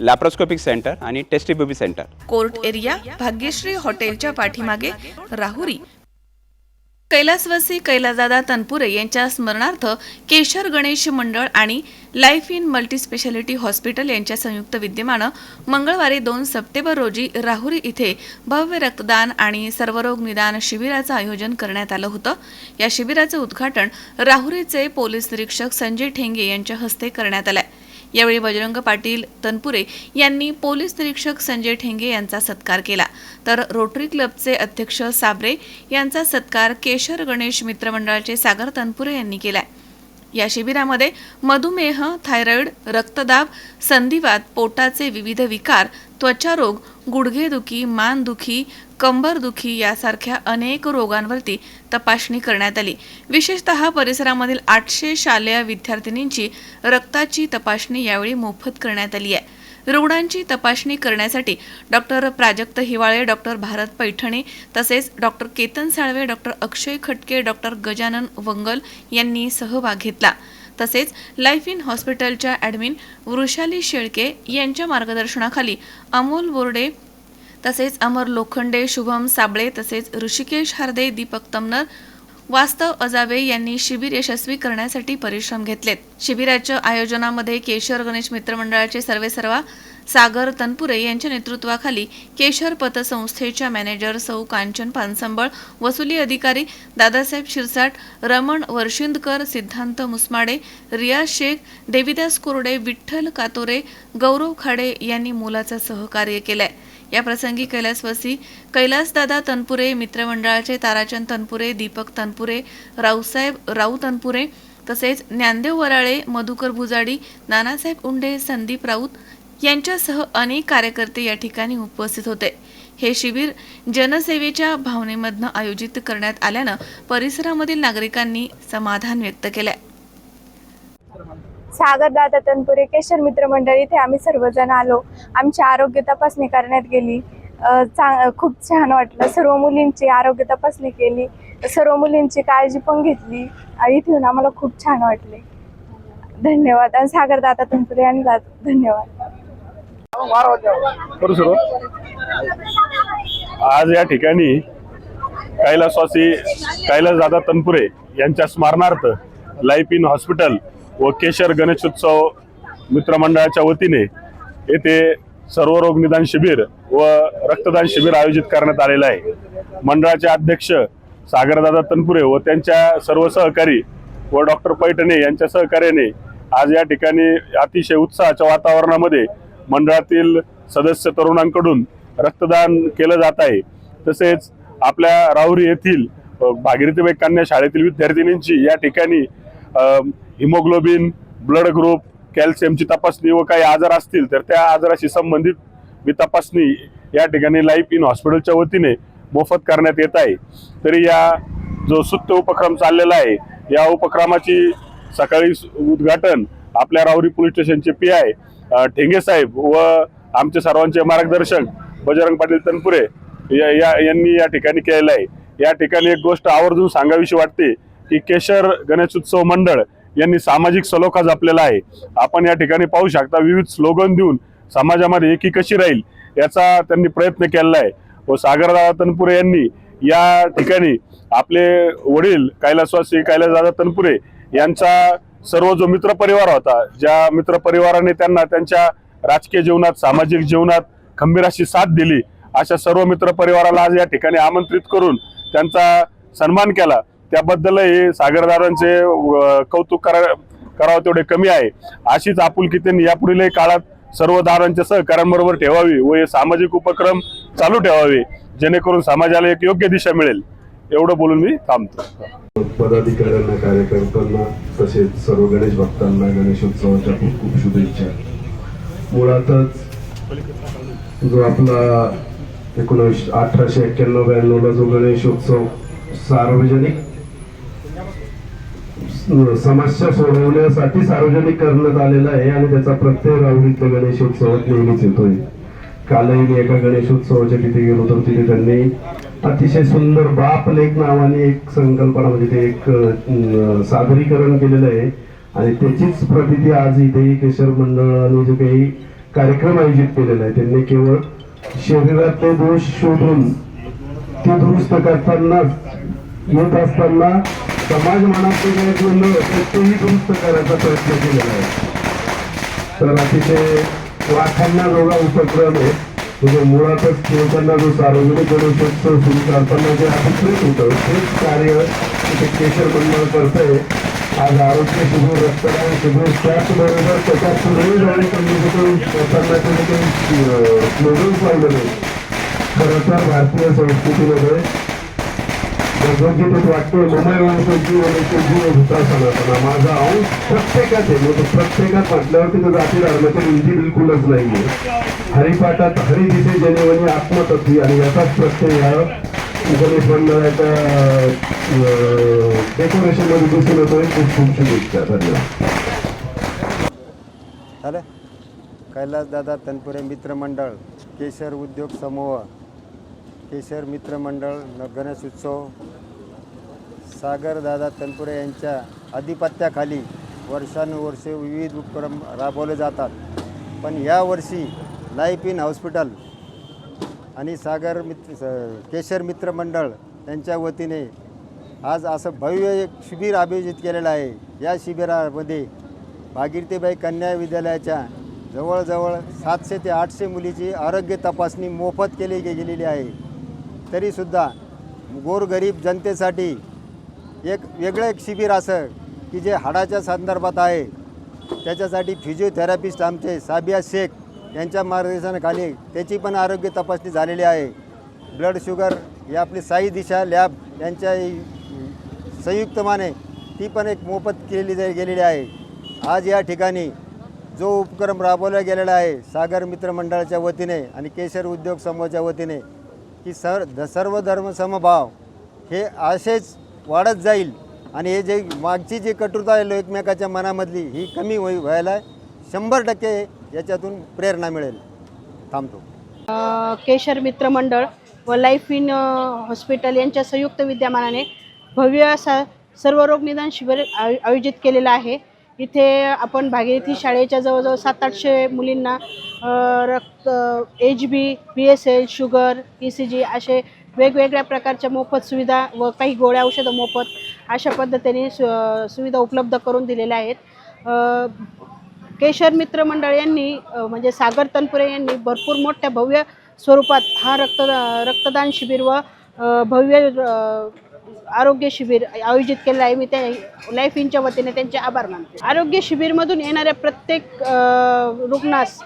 Laparoscopic centre आणि test tube baby centre court area Bhagyashree हॉटेलच्या पाठीमागे राहुरी. कैलासवासी कैलासदादा तनपुरे यांच्या स्मरणार्थ केशर गणेश मंडळ आणि लाईफ इन मल्टीस्पेशालिटी हॉस्पिटल यांच्या संयुक्त विद्यमानं मंगळवारी दोन सप्टेंबर रोजी राहुरी इथे भव्य रक्तदान आणि सर्वरोग निदान शिबिराचं आयोजन करण्यात आलं होतं. या शिबिराचं उद्घाटन राहुरीचे पोलीस निरीक्षक संजय ठेंगे यांच्या हस्ते करण्यात आलं आहे यावेळी बजरंग पाटील तनपुरे यांनी पोलीस निरीक्षक संजय ठेंगे यांचा सत्कार केला. तर रोटरी क्लबचे अध्यक्ष साबरे यांचा सत्कार केशर गणेश मित्रमंडळाचे सागर तनपुरे यांनी केलाय. या शिबिरामध्ये मधुमेह थायरॉइड रक्तदाब संधिवात पोटाचे विविध विकार त्वचारोग गुडघेदुखी मानदुखी कंबरदुखी यासारख्या अनेक रोगांवरती तपासणी करण्यात आली. विशेषतः परिसरामधील आठशे शालेय विद्यार्थिनींची रक्ताची तपासणी यावेळी मोफत करण्यात आली आहे. रुग्णांची तपासणी करण्यासाठी डॉक्टर प्राजक्त हिवाळे डॉक्टर भारत पैठणे तसेच doctor Ketan Salve doctor Akshay Khatke doctor Gajanan Vangal यांनी सहभाग घेतला. तसेच लाईफ इन हॉस्पिटलच्या ॲडमिन वृषाली शेळके यांच्या मार्गदर्शनाखाली अमोल बोर्डे तसेच अमर लोखंडे शुभम साबळे तसेच ऋषिकेश हार्दे दीपक तमनर वास्तव अजावे यांनी शिबिर यशस्वी करण्यासाठी परिश्रम घेतलेत. शिबिराच्या आयोजनामध्ये केशर गणेश मित्रमंडळाचे सर्वेसर्वा सागर तनपुरे यांच्या नेतृत्वाखाली केशर पतसंस्थेच्या मॅनेजर सौ कांचन पानसंबळ वसुली अधिकारी दादासाहेब शिरसाट रमण वर्षिंदकर सिद्धांत मुसमाडे रियाज शेख देविदास कोरडे विठ्ठल कातोरे गौरव खाडे यांनी मोलाचं सहकार्य केलंय. या प्रसंगी कैलासवासी कैलासदादा तनपुरे मित्रमंडळाचे ताराचंद तनपुरे दीपक तनपुरे रावसाहेब राऊ तनपुरे तसेच ज्ञानदेव वराळे मधुकर भुजाडी नानासाहेब उंडे संदीप राऊत यांच्यासह अनेक कार्यकर्ते या ठिकाणी उपस्थित होते. हे शिबिर जनसेवेच्या भावनेमधनं आयोजित करण्यात आल्यानं परिसरामधील नागरिकांनी समाधान व्यक्त केलंय. सागर दादा तनपुरे केशर मित्र मंडळ इथे आम्ही सर्वजण आलो. आमची आरोग्य तपासणी करण्यात गेली. चांग खूप छान वाटलं. सर्व मुलींची आरोग्य तपासणी केली. सर्व मुलींची काळजी पण घेतली. आणि इथे येऊन आम्हाला खूप छान वाटले. धन्यवाद. आणि सागर दादा तनपुरे यांना धन्यवाद. करू सुरू आज या ठिकाणी कैलासवासी कैलासदादा तनपुरे यांच्या स्मरणार्थ लाईफ इन हॉस्पिटल व केशर गणेशोत्सव मित्रमंडळाच्या वतीने येथे सर्व निदान शिबिर व रक्तदान शिबिर आयोजित करण्यात आलेलं आहे. मंडळाचे अध्यक्ष सागरदादा तनपुरे व त्यांच्या सर्व सहकारी व डॉक्टर पैठणे यांच्या सहकार्याने आज या ठिकाणी अतिशय उत्साहाच्या वातावरणामध्ये मंडळातील सदस्य तरुणांकडून रक्तदान केलं जात आहे. तसेच आपल्या राहुरी येथील भागीरथीबाई कन्या शाळेतील विद्यार्थिनींची या ठिकाणी हिमोग्लोबिन ब्लड ग्रुप कॅल्शियमची तपासणी व काही आजार असतील तर त्या आजाराशी संबंधित मी तपासणी या ठिकाणी लाईफ इन हॉस्पिटलच्या वतीने मोफत करण्यात येत आहे. तरी या जो सुत्त उपक्रम चाललेला आहे या उपक्रमाची सकाळी उद्घाटन आपल्या राहुरी पोलीस स्टेशनचे पी आय ठेंगे साहेब व आमचे सर्वांचे मार्गदर्शक बजरंग पाटील तनपुरे या या- यांनी या ठिकाणी केलेलं आहे. या ठिकाणी एक गोष्ट आवर्जून सांगावीशी वाटते की केशर गणेशोत्सव मंडळ यांनी सामाजिक सलोखा जपलेला आहे. आपण या ठिकाणी पाहू शकता विविध स्लोगन देऊन समाजामध्ये एकी कशी राहील याचा त्यांनी प्रयत्न केलेला आहे. व सागरदादा तनपुरे यांनी या ठिकाणी आपले वडील कैलासवासी कैलासदादा तनपुरे यांचा सर्व जो मित्रपरिवार होता ज्या मित्रपरिवाराने त्यांना त्यांच्या राजकीय जीवनात सामाजिक जीवनात खंबीर अशी साथ दिली अशा सर्व मित्रपरिवाराला आज या ठिकाणी आमंत्रित करून त्यांचा सन्मान केला. त्याबद्दलही सागरदारांचे कौतुक करा करावं तेवढे कमी आहे. अशीच आपुलकी त्यांनी यापुढीलही काळात सर्व दारांच्या सहकाऱ्यांबरोबर ठेवावी व हे सामाजिक उपक्रम चालू ठेवावे जेणेकरून समाजाला एक योग्य दिशा मिळेल. एवढं बोलून मी थांबतो. पदाधिकाऱ्यांना कार्यकर्त्यांना तसेच सर्व गणेश भक्तांना गणेशोत्सवाच्या खूप खूप शुभेच्छा. मुळातच जो आपला एकोणीस अठराशे एक्क्याण्णव ब्याण्णवला जो गणेशोत्सव सार्वजनिक समस्या सोडवण्यासाठी सार्वजनिक करण्यात आलेला आहे आणि त्याचा प्रत्यय राहुरीतल्या गणेशोत्सवात नेहमीच येतोय. कालही मी एका गणेशोत्सवाच्या तिथे गेलो तर तिथे त्यांनी अतिशय सुंदर बाप लेख नावाने एक संकल्पना म्हणजे ते एक सादरीकरण केलेलं आहे. आणि त्याचीच प्रतिती आज इथे केशर मंडळाने जे काही कार्यक्रम आयोजित केलेला आहे त्यांनी केवळ शरीरातले दोष शोधून ते दुरुस्त करताना येत असताना समाज मनातले काही गोंधळ तेही दुरुस्त करायचा प्रयत्न केलेला आहे. तर अतिशय लाखांना जेवढा उपक्रम आहे. म्हणजे मुळातच केवतांना जो सार्वजनिक गणेशोत्सव सुरू करताना जे अभिप्रेत होतं तेच कार्य इथे केशर मंडळ करतंय. आज आरोग्य शिबिर रक्तदान शिबिर त्याचबरोबर त्याच्या पुढे जाणे करताना जे काही स्लोगन्स लावलेले खरं तर भारतीय संस्कृतीमध्ये भगवद्गीतेत वाटते मुंबई वंशजी वंशजी होता सनातना. माझा अंश प्रत्येकात आहे. म्हणजे प्रत्येकात म्हटल्यावरती तर जाती धर्माची रुंदी बिलकुलच नाहीये. हरिपाठात हरी दिसे जनेवणी आत्मतत्वी आणि याचाच प्रत्यय या गणेश मंडळाच्या डेकोरेशनमध्ये दिसून येतोय खूप खूप शुभेच्छा. धन्यवाद. झालं? कैलासदादा तनपुरे मित्रमंडळ केशर उद्योग समूह. केशर मित्रमंडळ गणेश उत्सव सागरदादा तनपुरे यांच्या आधिपत्याखाली वर्षानुवर्षे विविध उपक्रम राबवले जातात. पण यावर्षी लाईफ इन हॉस्पिटल आणि सागर मित्र केशर मित्रमंडळ यांच्या वतीने आज असं भव्य एक शिबिर आयोजित केलेलं आहे. या शिबिरामध्ये भागीरथीबाई कन्या विद्यालयाच्या जवळजवळ सातशे ते आठशे मुलीची आरोग्य तपासणी मोफत केली गेलेली आहे. तरीसुद्धा गोरगरीब जनतेसाठी एक वेगळं एक शिबिर असं की जे हाडाच्या संदर्भात आहे. त्याच्यासाठी फिजिओथेरपिस्ट आमचे साबिया शेख यांच्या मार्गदर्शनाखाली त्याची पण आरोग्य तपासणी झालेली आहे. ब्लड शुगर ही आपली साई दिशा लॅब यांच्या संयुक्तमाने ती पण एक मोफत केली जाई गेलेली आहे. आज या ठिकाणी जो उपक्रम राबवला गेलेला आहे सागर मित्र मंडळाच्या वतीने आणि केशर उद्योग समूहाच्या वतीने की सर ध सर्व धर्म समभाव हे असेच वाढत जाईल. आणि हे जे मागची जी कटुरता आहे एकमेकाच्या मनामधली ही कमी होई व्हायला शंभर टक्के याच्यातून प्रेरणा मिळेल. थांबतो. केशर मित्र मंडळ व लाईफ इन हॉस्पिटल यांच्या संयुक्त विद्यमानाने भव्य असा सर्व रोग निदान शिबिर आयोजित केलेलं आहे. इथे आपण भागीरथी शाळेच्या जवळजवळ सात आठशे मुलींना रक्त H B B S L sugar E C G असे वेगवेगळ्या प्रकारच्या मोफत सुविधा व काही गोळ्या औषधं मोफत अशा पद्धतीने सु सुविधा उपलब्ध करून दिलेल्या आहेत. केशर मित्र मंडळ यांनी म्हणजे सागर तनपुरे यांनी भरपूर मोठ्या भव्य स्वरूपात हा रक्त रक्तदान शिबिर व भव्य आरोग्य शिबिर आयोजित केलं आहे. मी त्या लाईफ इनच्या वतीने त्यांचे आभार मानते. आरोग्य शिबिरमधून येणाऱ्या प्रत्येक रुग्णास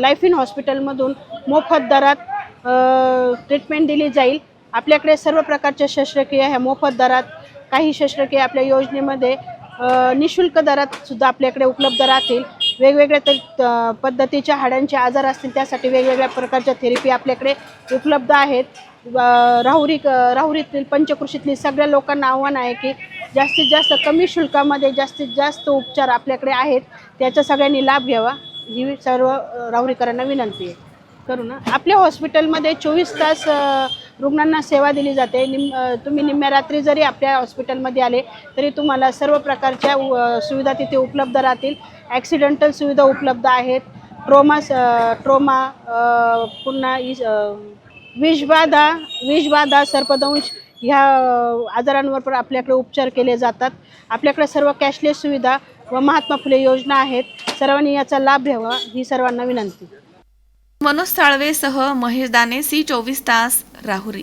लाईफ इन हॉस्पिटलमधून मोफत दरात ट्रीटमेंट दिली जाईल. आपल्याकडे सर्व प्रकारच्या शस्त्रक्रिया ह्या मोफत दरात काही शस्त्रक्रिया आपल्या योजनेमध्ये निशुल्क दरात सुद्धा आपल्याकडे उपलब्ध राहतील. वेगवेगळ्या तर त- पद्धतीच्या हाडांचे आजार असतील त्यासाठी वेगवेगळ्या प्रकारच्या थेरपी आपल्याकडे उपलब्ध आहेत. राहुरी राहुरीतील पंचकृषीतील सगळ्या लोकांना आव्हान आहे की जास्तीत जास्त कमी शुल्कामध्ये जास्तीत जास्त उपचार आपल्याकडे आहेत त्याचा सगळ्यांनी लाभ घ्यावा. ही सर्व राहुरीकरांना विनंती आहे. करू ना. आपल्या हॉस्पिटलमध्ये चोवीस तास रुग्णांना सेवा दिली जाते. निम तुम्ही निम्म्या रात्री जरी आपल्या हॉस्पिटलमध्ये आले तरी तुम्हाला सर्व प्रकारच्या सुविधा तिथे उपलब्ध राहतील. ॲक्सिडेंटल सुविधा उपलब्ध आहेत. ट्रोमा ट्रोमा पुन्हा इज विषबाधा विषबाधा सर्पदंश ह्या आजारांवर पण आपल्याकडे उपचार केले जातात. आपल्याकडे सर्व कॅशलेस सुविधा व महात्मा फुले योजना आहेत. सर्वांनी याचा लाभ घ्यावा ही सर्वांना विनंती. मनोज साळवेसह महेश दाने सी चोवीस तास राहुरी.